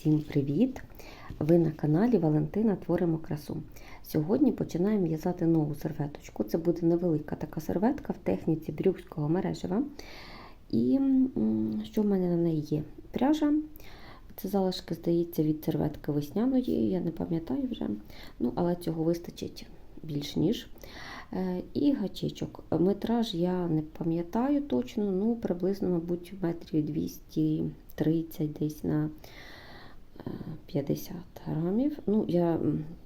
Всім привіт! Ви на каналі Валентина Творимо красу. Сьогодні починаємо в'язати нову серветочку. Це буде невелика така серветка в техніці брюкського мережева. І що в мене на неї є? Пряжа. Це залишки, здається, від серветки весняної, я не пам'ятаю вже. Ну, але цього вистачить більш ніж. Е, І гачечок. Метраж я не пам'ятаю точно, ну приблизно, мабуть, метрів 230 десь на 50 грамів. Ну, я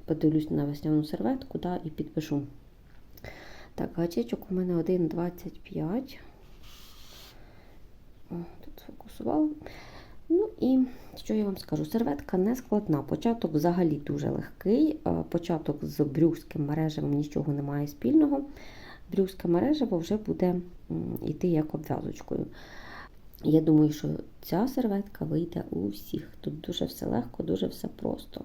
подивлюсь на весняну серветку да, і підпишу. Так, гачечок у мене 1,25. Тут сфокусувала. Ну і що я вам скажу? Серветка не складна. Початок взагалі дуже легкий. Е, Початок з брюкським мережевим нічого не має спільного. Брюкське мережево вже буде йти як обв'язочкою. Я думаю, що ця серветка вийде у всіх. Тут дуже все легко, дуже все просто.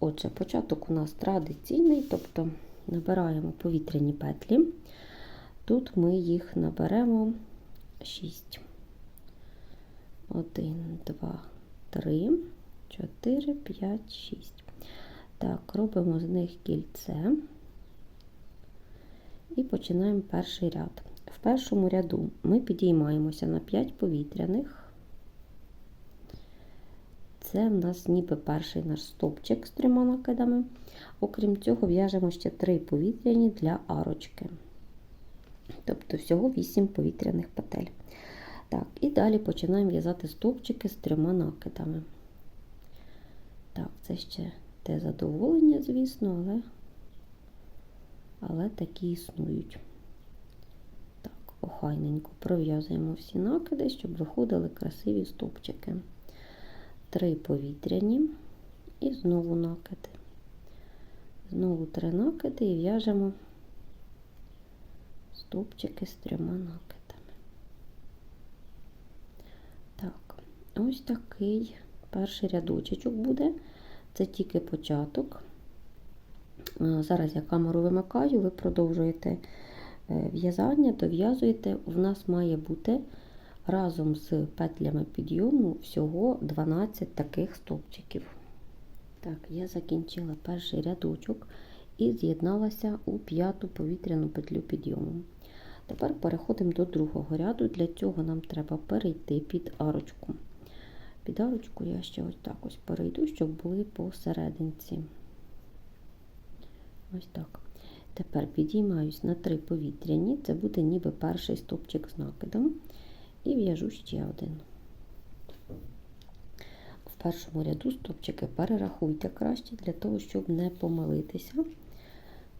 Отже, початок у нас традиційний, тобто набираємо повітряні петлі. Тут ми їх наберемо 6. 1, 2, 3, 4, 5, 6. Так, робимо з них кільце і починаємо перший ряд. Першому ряду ми підіймаємося на 5 повітряних. Це в нас ніби перший наш стовпчик з трьома накидами. Окрім цього, в'яжемо ще 3 повітряні для арочки. Тобто всього 8 повітряних петель. Так, і далі починаємо в'язати стовпчики з трьома накидами. Так, це ще те задоволення, звісно, але, але такі існують. Охайненько пров'язуємо всі накиди, щоб виходили красиві стовпчики. Три повітряні і знову накиди. Знову три накиди і в'яжемо стовпчики з трьома накидами. Так, ось такий перший рядочок буде. Це тільки початок. Зараз я камеру вимикаю, ви продовжуєте в'язання, дов'язуєте. В нас має бути разом з петлями підйому всього 12 таких стовпчиків. Так, я закінчила перший рядочок і з'єдналася у п'яту повітряну петлю підйому. Тепер переходимо до другого ряду. Для цього нам треба перейти під арочку. Під арочку я ще ось так ось перейду, щоб були посерединці. Ось так. Тепер підіймаюсь на три повітряні, це буде ніби перший стопчик з накидом. І в'яжу ще один. В першому ряду стопчики перерахуйте краще, для того, щоб не помилитися,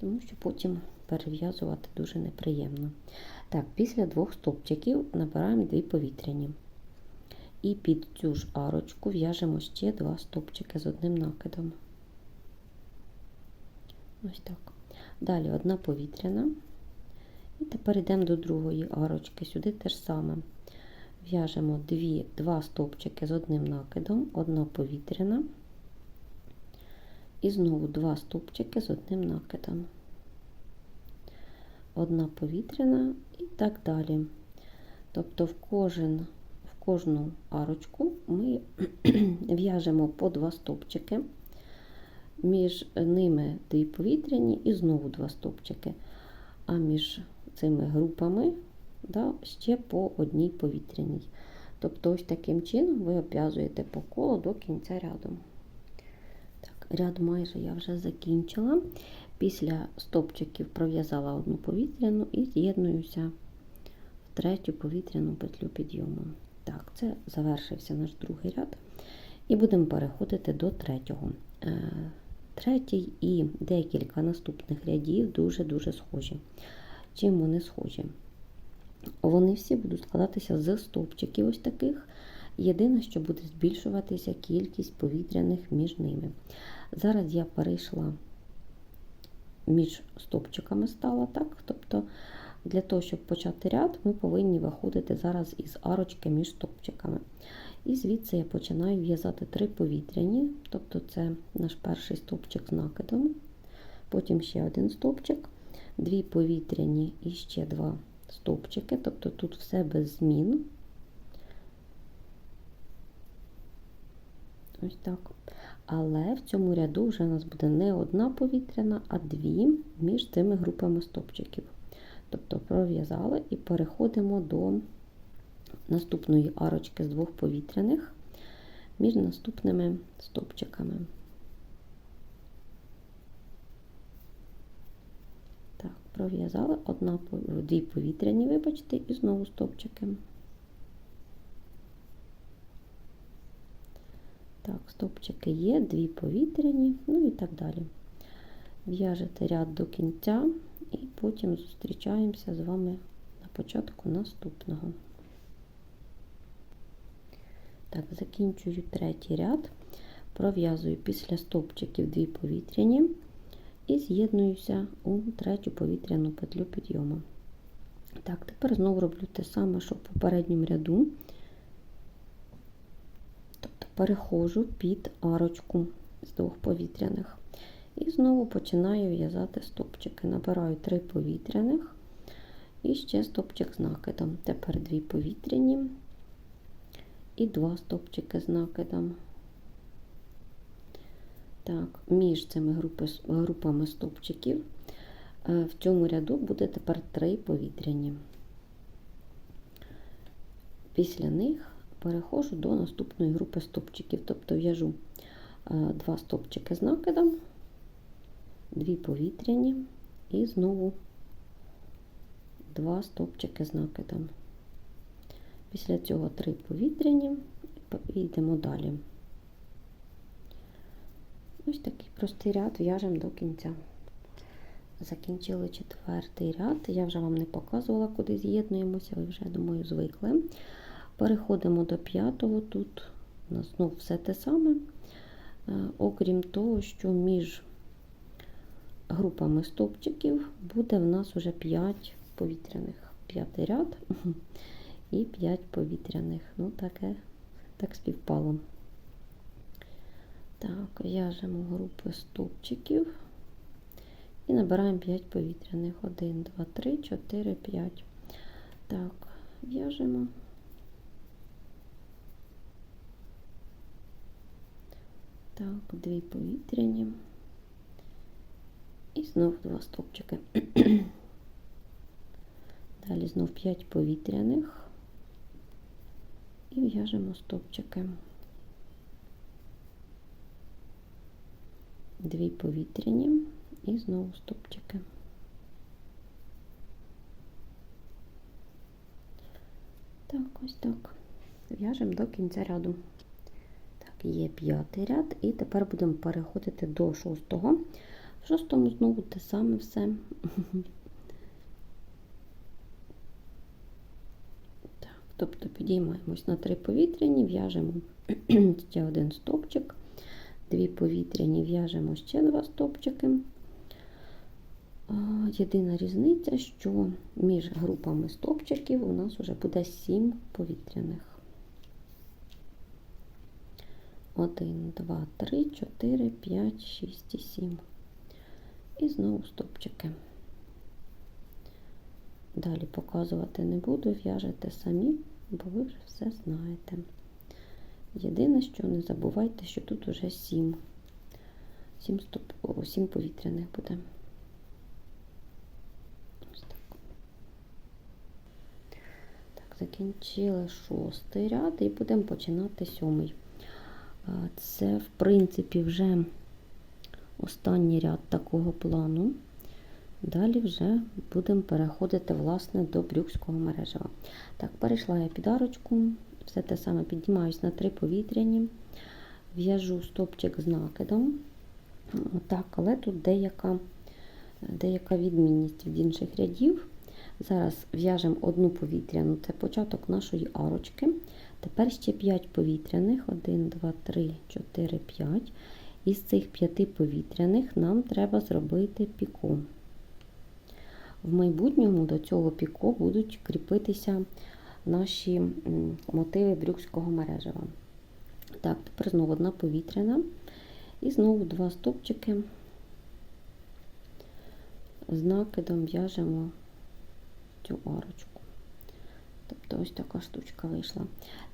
тому що потім перев'язувати дуже неприємно. Так, після двох стовпчиків набираємо дві повітряні. І під цю ж арочку в'яжемо ще два стовпчики з одним накидом. Ось так. Далі одна повітряна. І тепер йдемо до другої арочки. Сюди те ж саме. В'яжемо два стовпчики з одним накидом, одна повітряна. І знову два стовпчики з одним накидом одна повітряна і так далі. Тобто в кожен, в кожну арочку ми в'яжемо по два стопчики, між ними дві повітряні і знову два стопчики. А між цими групами да, ще по одній повітряній. Тобто, ось таким чином ви обв'язуєте по колу до кінця ряду. Так, Ряд майже я вже закінчила. Після стопчиків пров'язала одну повітряну і з'єднуюся в третю повітряну петлю підйому. Так, це завершився наш другий ряд. І будемо переходити до третього. Третій і декілька наступних рядів дуже-дуже схожі. Чим вони схожі? Вони всі будуть складатися з стовпчиків ось таких. Єдине, що буде збільшуватися кількість повітряних між ними. Зараз я перейшла між стопчиками стала, так? Тобто, для того, щоб почати ряд, ми повинні виходити зараз із арочки між стопчиками. І звідси я починаю в'язати три повітряні, тобто це наш перший стовпчик з накидом, потім ще один стовпчик, дві повітряні і ще два стовпчики, тобто тут все без змін. Ось так. Але в цьому ряду вже у нас буде не одна повітряна, а дві між цими групами стопчиків. Тобто пров'язали і переходимо до наступної арочки з двох повітряних між наступними стопчиками. Так, пров'язали одна, дві повітряні, вибачте, і знову стопчики. Так, стопчики є, дві повітряні, ну і так далі. В'яжете ряд до кінця і потім зустрічаємося з вами на початку наступного. Так, закінчую третій ряд, пров'язую після стовпчиків дві повітряні і з'єднуюся у третю повітряну петлю підйому. Так, тепер знову роблю те саме, що в попередньому ряду. Тобто переходжу під арочку з двох повітряних. І знову починаю в'язати стопчики. Набираю три повітряних і ще стопчик з накидом. Тепер дві повітряні і два стопчики з накидом. Так, між цими групи, групами стопчиків е, в цьому ряду буде тепер три повітряні. Після них переходжу до наступної групи стопчиків, тобто в'яжу е, два стопчики з накидом, дві повітряні і знову два стопчики з накидом. Після цього три повітряні і йдемо далі. Ось такий простий ряд в'яжемо до кінця. Закінчили четвертий ряд. Я вже вам не показувала, куди з'єднуємося, ви вже, думаю, звикли. Переходимо до п'ятого. Тут у нас знову все те саме, е, окрім того, що між групами стовпчиків буде в нас вже 5 повітряних. П'ятий ряд і 5 повітряних. Ну, таке так співпало. Так, в'яжемо групи стовпчиків і набираємо 5 повітряних. 1, 2, 3, 4, 5. Так, в'яжемо. Так, дві повітряні. І знов два стовпчики. Далі знов 5 повітряних і в'яжемо стовпчики. Дві повітряні і знову стовпчики. Так, ось так. В'яжемо до кінця ряду. Так, є п'ятий ряд, і тепер будемо переходити до шостого. В шостому знову те саме все. Так, тобто підіймаємось на три повітряні, в'яжемо ще один стовпчик, дві повітряні, в'яжемо ще два стовпчики. Єдина різниця, що між групами стовпчиків у нас вже буде 7 повітряних. 1, 2, 3, 4, 5, 6 і 7. І знову стовпчики. Далі показувати не буду, в'яжете самі, бо ви вже все знаєте. Єдине, що не забувайте, що тут уже 7. 7, стоп... 7 повітряних буде. Ось так. Так, закінчили шостий ряд і будемо починати сьомий. Це, в принципі, вже останній ряд такого плану. Далі вже будемо переходити власне, до брюкського мережева. Так, перейшла я під арочку, все те саме піднімаюсь на три повітряні, в'яжу стопчик з накидом. Так, але тут деяка, деяка відмінність від інших рядів. Зараз в'яжемо одну повітряну, це початок нашої арочки. Тепер ще 5 повітряних, 1, 2, 3, 4, 5. Із цих 5 повітряних нам треба зробити піко. В майбутньому до цього піко будуть кріпитися наші мотиви брюкського мережева. Так, тепер знову одна повітряна. І знову два стопчики з накидом в'яжемо цю арочку. Тобто ось така штучка вийшла.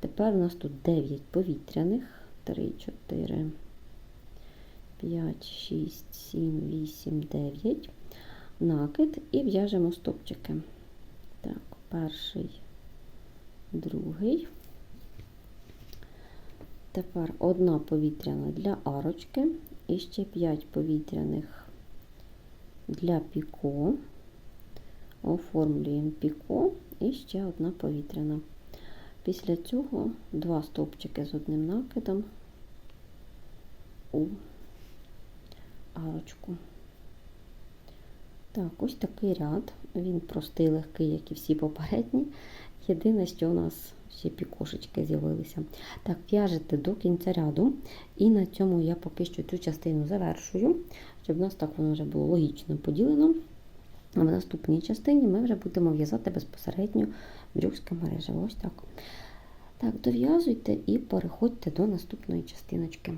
Тепер у нас тут 9 повітряних. 3, 4, 5, 6, 7, 8, 9. Накид і в'яжемо стопчики. Так, перший, другий. Тепер одна повітряна для арочки і ще 5 повітряних для піко. Оформлюємо піко і ще одна повітряна. Після цього два стовпчики з одним накидом у арочку. Так, ось такий ряд. Він простий, легкий, як і всі попередні. Єдине, що у нас ще пікошечки з'явилися. Так, в'яжете до кінця ряду. І на цьому я поки що цю частину завершую, щоб у нас так воно вже було логічно поділено. А в наступній частині ми вже будемо в'язати безпосередньо брюкське мережево. Ось так. Так, дов'язуйте і переходьте до наступної частиночки.